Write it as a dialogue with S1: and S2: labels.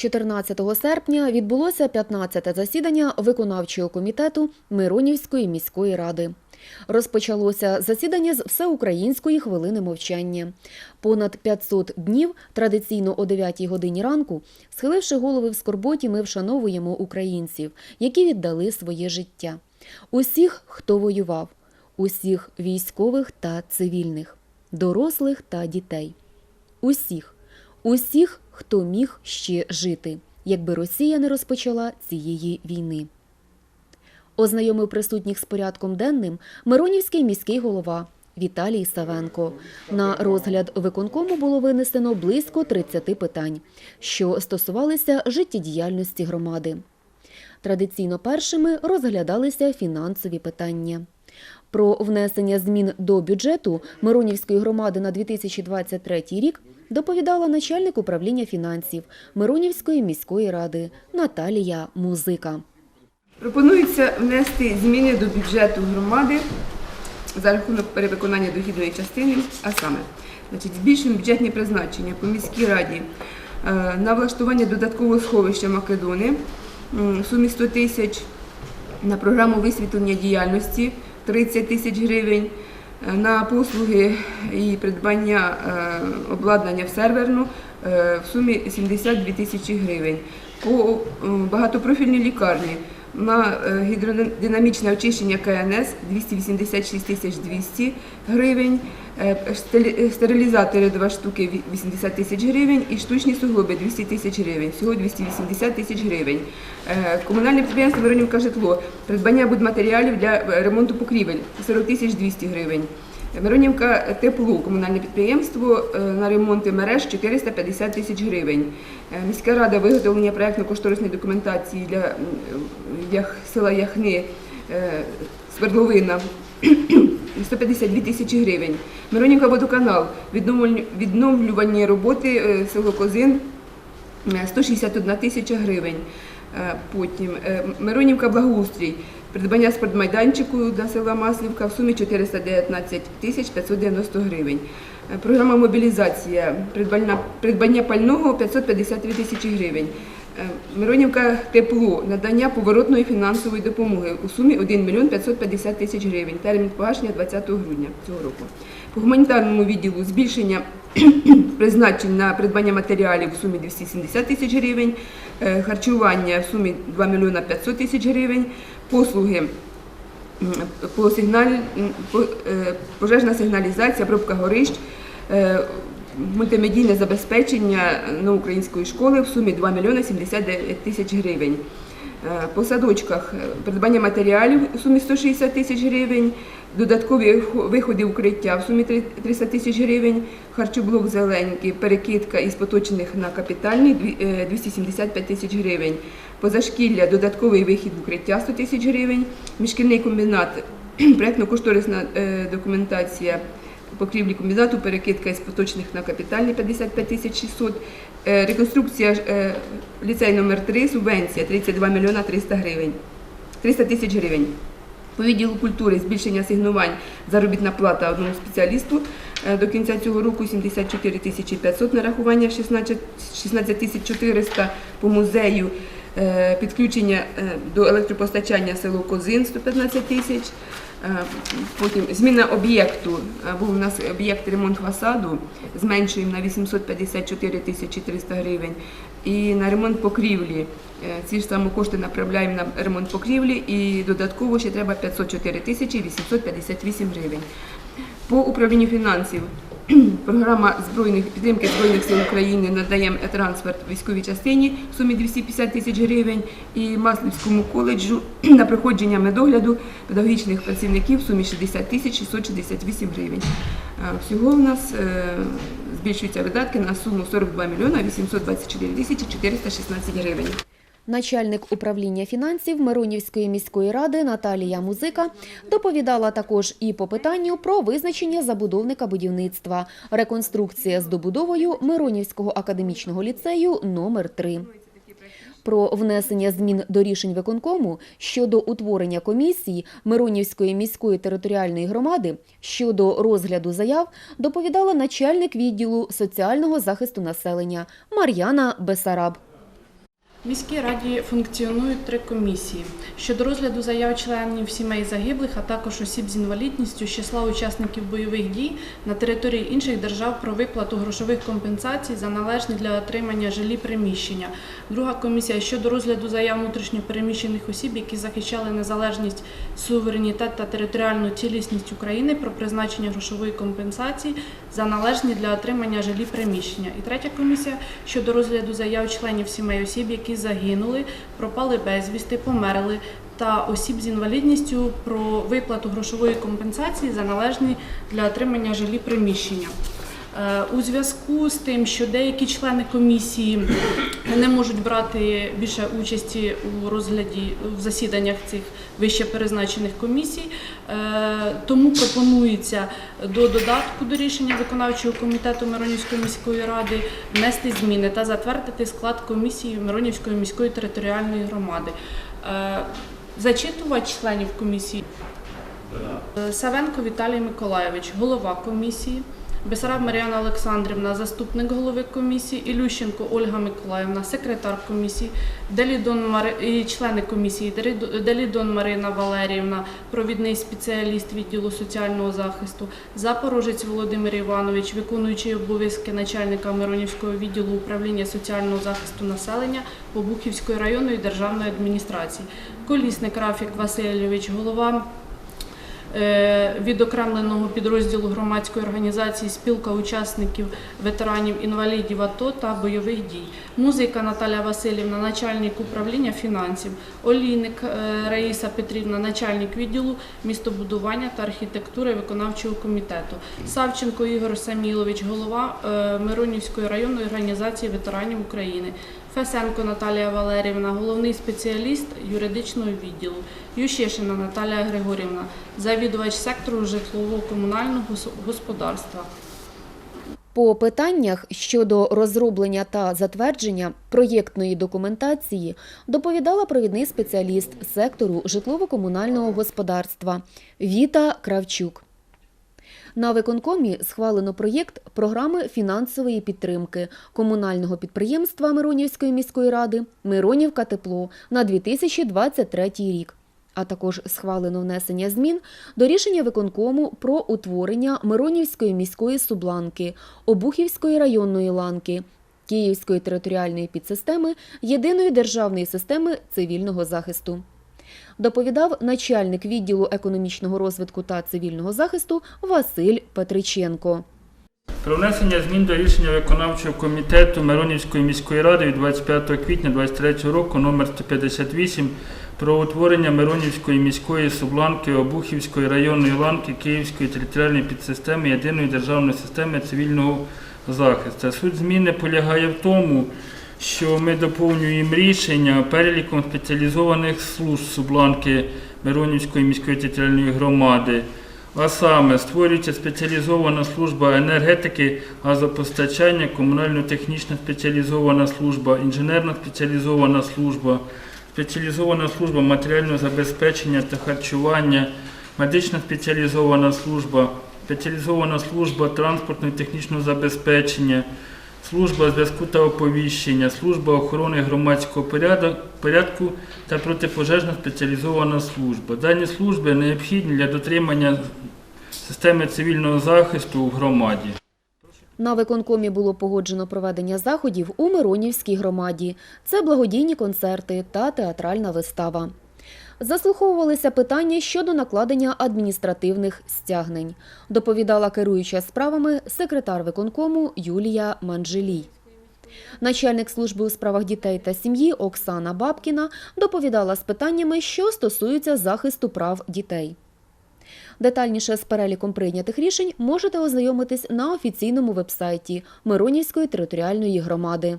S1: 14 серпня відбулося 15-те засідання виконавчого комітету Миронівської міської ради. Розпочалося засідання з всеукраїнської хвилини мовчання. Понад 500 днів традиційно о 9 годині ранку, схиливши голови в скорботі, ми вшановуємо українців, які віддали своє життя. Усіх, хто воював, усіх військових та цивільних, дорослих та дітей. Усіх, усіх, хто міг ще жити, якби Росія не розпочала цієї війни. Ознайомив присутніх з порядком денним Миронівський міський голова Віталій Савенко. На розгляд виконкому було винесено близько 30 питань, що стосувалися життєдіяльності громади. Традиційно першими розглядалися фінансові питання. Про внесення змін до бюджету Миронівської громади на 2023 рік доповідала начальник управління фінансів Миронівської міської ради Наталія Музика.
S2: Пропонується внести зміни до бюджету громади за рахунок перевиконання дохідної частини, а саме значить, збільшуємо бюджетні призначення по міській раді е, на влаштування додаткового сховища Македони в сумі 100 тисяч, на програму висвітлення діяльності 30 тисяч гривень, на послуги і придбання е, обладнання в серверну е, в сумі 72 тисячі гривень. По е, багатопрофільній лікарні на е, гідродинамічне очищення КНС 286 тисяч 200 гривень, е, е, стерилізатори 2 штуки 80 тисяч гривень і штучні суглоби 200 тисяч гривень, всього 280 тисяч гривень. Комунальне підприємство Миронівка житло, придбання будматеріалів для ремонту покрівель 40 тисяч 200 гривень. Миронівка тепло, комунальне підприємство е, на ремонти мереж 450 тисяч гривень. Е, Міська рада виготовлення проєктно-кошторисної документації для, села Яхни е, Свердловина 152 тисячі гривень. Миронівка водоканал, відновлю- відновлювані роботи село Козин Е, 161 тисяча гривень. Потім Миронівка благоустрій, придбання спортмайданчику для села Маслівка в сумі 419 тисяч 590 гривень. Е, Програма мобілізація, придбання, пального 553 тисячі гривень. Е, Миронівка тепло, надання поворотної фінансової допомоги у сумі 1 мільйон 550 тисяч гривень. Термін погашення 20 грудня цього року. По гуманітарному відділу збільшення призначень на придбання матеріалів в сумі 270 тисяч гривень, е, харчування в сумі 2 мільйона 500 тисяч гривень, послуги по сигналь, е, пожежна сигналізація, пробка горищ, мультимедійне забезпечення на української школи в сумі 2 мільйони 79 тисяч гривень. Е, По садочках е, придбання матеріалів у сумі 160 тисяч гривень, додаткові виходи укриття в сумі 300 тисяч гривень, харчоблок зеленький, перекидка із поточених на капітальний е, 275 тисяч гривень, позашкілля додатковий вихід в укриття 100 тисяч гривень, міжкільний комбінат, проєктно-кошторисна е, документація покрівлі комбінату, перекидка із поточних на капітальний 55 тисяч 600, Е, реконструкція е, ліцей номер 3 субвенція 32 мільйона 300 гривень, 300 тисяч гривень. По відділу культури збільшення асигнувань заробітна плата одному спеціалісту е, до кінця цього року 74 тисячі 500 нарахування 16 16 тисяч 400 по музею підключення е, до електропостачання село Козин 115 тисяч. Е, Потім зміна об'єкту. Е, Був у нас об'єкт ремонт фасаду, зменшуємо на 854 тисячі 300 гривень. І на ремонт покрівлі. Е, Ці ж самі кошти направляємо на ремонт покрівлі і додатково ще треба 504 тисячі 858 гривень. По управлінню фінансів програма збройних підтримки Збройних сил України надає трансферт військовій частині в сумі 250 тисяч гривень і Маслівському коледжу на проходження медогляду педагогічних працівників в сумі 60 тисяч 668 гривень. Всього в нас е, збільшуються видатки на суму 42 мільйона 824 тисячі 416 гривень.
S1: Начальник управління фінансів Миронівської міської ради Наталія Музика доповідала також і по питанню про визначення забудовника будівництва, реконструкція з добудовою Миронівського академічного ліцею номер 3 Про внесення змін до рішень виконкому щодо утворення комісії Миронівської міської територіальної громади щодо розгляду заяв доповідала начальник відділу соціального захисту населення Мар'яна Бесараб.
S3: В міській раді функціонують три комісії щодо розгляду заяв членів сімей загиблих, а також осіб з інвалідністю з числа учасників бойових дій на території інших держав про виплату грошових компенсацій за належні для отримання жилі приміщення. Друга комісія щодо розгляду заяв внутрішньопереміщених осіб, які захищали незалежність, суверенітет та територіальну цілісність України про призначення грошової компенсації за належні для отримання жилі приміщення. І третя комісія щодо розгляду заяв членів сімей осіб, які загинули, пропали безвісти, померли. Та осіб з інвалідністю про виплату грошової компенсації за належні для отримання жилі приміщення. Е, У зв'язку з тим, що деякі члени комісії не можуть брати більше участі у розгляді в засіданнях цих вище перезначених комісій, е, тому пропонується до додатку до рішення виконавчого комітету Миронівської міської ради внести зміни та затвердити склад комісії Миронівської міської територіальної громади. Е, Зачитувач членів комісії Е, Савенко Віталій Миколайович, голова комісії. Бесараб Мар'яна Олександрівна, заступник голови комісії, Ілющенко Ольга Миколаївна, секретар комісії, Делідон Мари... і члени комісії, Делідо- Делідон Марина Валеріївна, провідний спеціаліст відділу соціального захисту, Запорожець Володимир Іванович, виконуючий обов'язки начальника Миронівського відділу управління соціального захисту населення Побухівської районної державної адміністрації, Колісник Рафік Васильович, голова відокремленого підрозділу громадської організації Спілка учасників ветеранів інвалідів АТО та бойових дій. Музика Наталя Васильівна, начальник управління фінансів. Олійник е, Раїса Петрівна, начальник відділу містобудування та архітектури виконавчого комітету. Савченко Ігор Самілович, голова е, Миронівської районної організації ветеранів України. Фесенко Наталія Валерівна, головний спеціаліст юридичного відділу. Ющешина Наталія Григорівна, завідувач сектору житлово-комунального господарства.
S1: По питаннях щодо розроблення та затвердження проєктної документації доповідала провідний спеціаліст сектору житлово-комунального господарства Віта Кравчук. На виконкомі схвалено проєкт програми фінансової підтримки комунального підприємства Миронівської міської ради Миронівка Тепло на 2023 рік. А також схвалено внесення змін до рішення виконкому про утворення Миронівської міської субланки, Обухівської районної ланки, Київської територіальної підсистеми Єдиної державної системи цивільного захисту. Доповідав начальник відділу економічного розвитку та цивільного захисту Василь Петриченко.
S4: Про внесення змін до рішення виконавчого комітету Миронівської міської ради від 25 квітня 2023 року номер 158 про утворення Миронівської міської субланки Обухівської районної ланки Київської територіальної підсистеми Єдиної державної системи цивільного захисту. Суть зміни полягає в тому, що ми доповнюємо рішення переліком спеціалізованих служб субланки Миронівської міської територіальної громади. А саме створюється спеціалізована служба енергетики, газопостачання, комунально-технічна спеціалізована служба, інженерна спеціалізована служба, спеціалізована служба матеріального забезпечення та харчування, медична спеціалізована служба, спеціалізована служба транспортного і технічного забезпечення, служба зв'язку та оповіщення, служба охорони громадського порядку та протипожежна спеціалізована служба. Дані служби необхідні для дотримання системи цивільного захисту у громаді.
S1: На виконкомі було погоджено проведення заходів у Миронівській громаді. Це благодійні концерти та театральна вистава. Заслуховувалися питання щодо накладення адміністративних стягнень. Доповідала керуюча справами секретар виконкому Юлія Манджелій. Начальник служби у справах дітей та сім'ї Оксана Бабкіна доповідала з питаннями, що стосуються захисту прав дітей. Детальніше з переліком прийнятих рішень можете ознайомитись на офіційному вебсайті Миронівської територіальної громади.